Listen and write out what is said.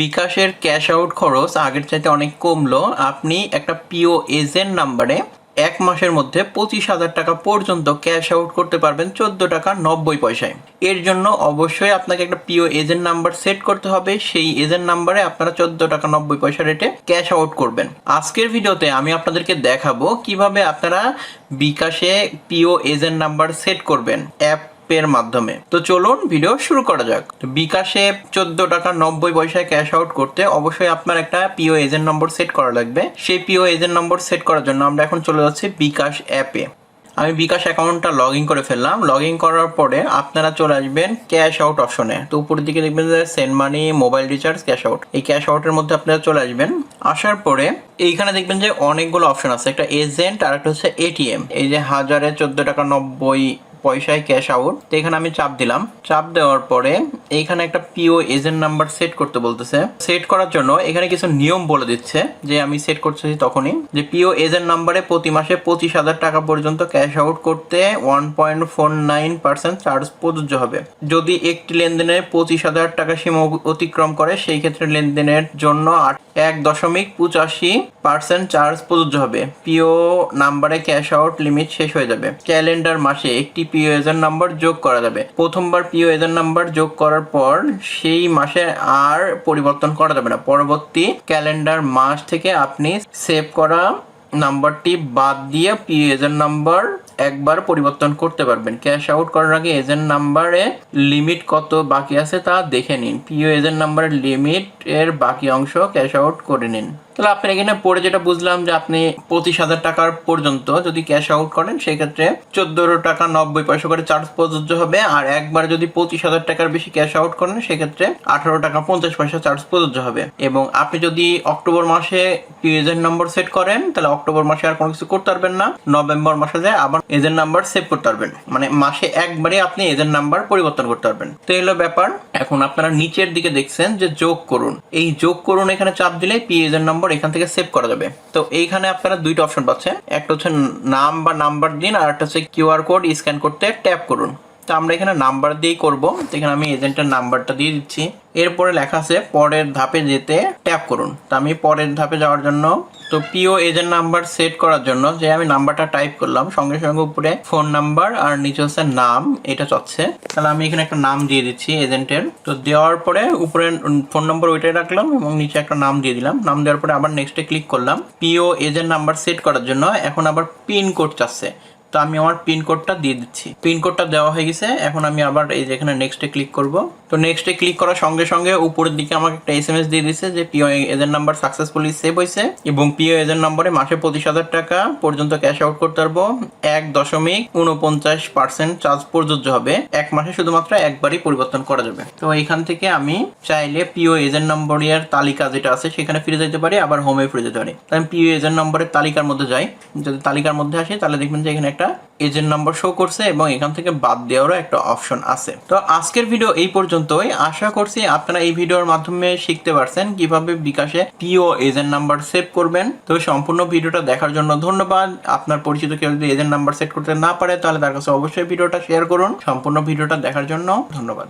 বিকাশের cash out খরচ আগের চাইতে অনেক কমলো। আপনি একটা পিও এজেন্ট নাম্বারে এক মাসের মধ্যে পঁচিশ হাজার টাকা পর্যন্ত ক্যাশ আউট করতে পারবেন চোদ্দ টাকা নব্বই পয়সায়। এর জন্য অবশ্যই আপনাকে একটা পিও এজেন্ট নাম্বার সেট করতে হবে। সেই এজেন্ট নাম্বারে আপনারা চোদ্দ টাকা নব্বই পয়সা রেটে ক্যাশ আউট করবেন। আজকের ভিডিওতে আমি আপনাদেরকে দেখাবো কীভাবে আপনারা বিকাশে পিও এজেন্ট নাম্বার সেট করবেন। অ্যাপ এর মাধ্যমে। তো চলুন ভিডিও শুরু করা যাক। বিকাশে চোদ্দ টাকা নব্বই পয়সায় ক্যাশ আউট করতে অবশ্যই আপনার একটা পিও এজেন্ট নম্বর সেট করা লাগবে। সেই পিও এজেন্ট নম্বর সেট করার জন্য আমরা এখন চলে যাচ্ছি বিকাশ অ্যাপে। আমি বিকাশ অ্যাকাউন্টটা লগ ইন করে ফেললাম। লগ ইন করার পরে আপনারা চলে আসবেন ক্যাশ আউট অপশনে তো উপরের দিকে দেখবেন যে send money mobile recharge cash out এই ক্যাশ আউটের মধ্যে আপনারা চলে আসবেন। আসার পরে এইখানে দেখবেন যে অনেকগুলো অপশন আছে। একটা এজেন্ট আর একটা হচ্ছে এটিএম এই যে হাজারে চোদ্দ টাকা নব্বই পয়সায় ক্যাশ আউট তো এখানে আমি চাপ দিলাম। চাপ দেওয়ার পরে এইখানে একটা পিও এজেন্ট নাম্বার সেট করতে বলতেছে। সেট করার জন্য এখানে কিছু নিয়ম বলে দিচ্ছে, যে আমি সেট করতেছি তখনই, যে পিও এজেন্ট নাম্বারে প্রতি মাসে পঁচিশ হাজার টাকা পর্যন্ত ক্যাশ আউট করতে one point four nine percent charge প্রযোজ্য হবে। যদি একটি লেনদেনে পঁচিশ হাজার টাকা সীমা অতিক্রম করে, সেই ক্ষেত্রে লেনদেনের জন্য এক দশমিক পঁচাশি পার্সেন্ট চার্জ প্রযোজ্য হবে। পিও নাম্বারে ক্যাশ আউট লিমিট শেষ হয়ে যাবে। ক্যালেন্ডার মাসে একটি পিও এজেন্ট নাম্বার যোগ করা যাবে। প্রথমবার পিও এজেন্ট নাম্বার যোগ করার পর সেই মাসে আর পরিবর্তন করা যাবে না। পরবর্তী ক্যালেন্ডার মাস থেকে আপনি সেভ করা নাম্বারটি বাদ দিয়ে পিও এজেন্ট নাম্বার একবার পরিবর্তন করতে পারবেন। ক্যাশ আউট করার আগে এজেন্ট নাম্বারে লিমিট কত বাকি আছে তা দেখে নিন। পিও এজেন্ট নাম্বারের লিমিট এর বাকি অংশ ক্যাশ আউট করে নিন। তাহলে আপনি এখানে পড়ে যেটা বুঝলাম যে আপনি পঁচিশ হাজার টাকার পর্যন্ত যদি ক্যাশ আউট করেন সেই ক্ষেত্রে চোদ্দ টাকা নব্বই পয়সা করে চার্জ প্রযোজ্য হবে। আর একবার যদি পঁচিশ হাজার টাকার বেশি ক্যাশ আউট করেন, সেক্ষেত্রে আঠারো টাকা পঞ্চাশ পয়সা চার্জ প্রযোজ্য হবে। এবং আপনি যদি অক্টোবর মাসে এজেন্ট নম্বর সেট করেন, তাহলে অক্টোবর মাসে আর কোনো কিছু করতে পারবেন না। নভেম্বর মাসে যায় আবার এজেন্ট নাম্বার সেভ করতে পারবেন। মানে মাসে একবারে আপনি এজেন্ট নাম্বার পরিবর্তন করতে পারবেন। তো এলো ব্যাপার। এখন আপনারা নিচের দিকে দেখছেন যে যোগ করুন। এই যোগ করুন এখানে চাপ দিলে পি এজেন্ট নম্বর এখান থেকে সেভ করা যাবে। তো এইখানে আপনারা দুইটা অপশন পাচ্ছেন। একটা হচ্ছে নাম বা নাম্বার দিন, আর একটা হচ্ছে কিউআর কোড স্ক্যান করতে ট্যাপ করুন। তো আমরা এখানে নাম্বার দিয়েই করব। তো এখানে আমি এজেন্টের নাম্বারটা দিয়ে দিচ্ছি। এরপরে লেখা আছে, পরের ধাপে যেতে ট্যাপ করুন। তো আমি পরের ধাপে যাওয়ার জন্য, তো পিও এজেন্ট নাম্বার সেট করার জন্য যে আমি নাম্বারটা টাইপ করলাম, সঙ্গে সঙ্গে উপরে ফোন নাম্বার আর নিচে হচ্ছে নাম, এটা চাচ্ছে তাহলে আমি এখানে একটা নাম দিয়ে দিচ্ছি এজেন্টের। তো দেওয়ার পরে উপরে ফোন নম্বর ওইটাই রাখলাম এবং নিচে একটা নাম দিয়ে দিলাম। নাম দেওয়ার পরে আবার নেক্সটে ক্লিক করলাম। পিও এজেন্ট নাম্বার সেট করার জন্য এখন আবার পিন কোড চাচ্ছে। তো আমি আমার পিন কোডটা দিয়ে দিচ্ছি। পিন কোডটা দেওয়া হয়ে গেছে। এখন আমি আবার এই যে এখানে নেক্সটে ক্লিক করব। তো নেক্সটে ক্লিক করার সঙ্গে সঙ্গে উপরের দিকে আমাকে একটা এস এম এস দিয়ে দিচ্ছে যে PO agent number successfully save হয়েছে এবং পিও এজেন্ট নম্বরে মাসে পঁচিশ হাজার টাকা পর্যন্ত ক্যাশ আউট করতে পারব। এক দশমিক উনপঞ্চাশ পার্সেন্ট চার্জ প্রযোজ্য হবে। এক মাসে শুধুমাত্র একবারই পরিবর্তন করা যাবে। তো এখান থেকে আমি চাইলে পিও এজেন্ট নম্বরের তালিকা যেটা আছে, সেখানে ফিরে যেতে পারি, আবার হোমে ফিরে যেতে পারি। তো আমি পিও এজেন্ট নম্বরের তালিকার মধ্যে যাই। যদি তালিকার মধ্যে আসি, তাহলে দেখবেন যে এখানে একটা এজেন্ট নাম্বার শো করছে এবং এখান থেকে বাদ দেওয়ারও একটা অপশন আছে। তো আজকের ভিডিও এই পর্যন্তই। আশা করছি আপনারা এই ভিডিওর মাধ্যমে শিখতে পারছেন কীভাবে বিকাশে পিও এজেন্ট নাম্বার সেভ করবেন। তো সম্পূর্ণ ভিডিওটা দেখার জন্য ধন্যবাদ। আপনার পরিচিত কেউ যদি এজেন্ট নাম্বার সেট করতে না পারে, তাহলে তার কাছে অবশ্যই ভিডিওটা শেয়ার করুন। সম্পূর্ণ ভিডিওটা দেখার জন্য ধন্যবাদ।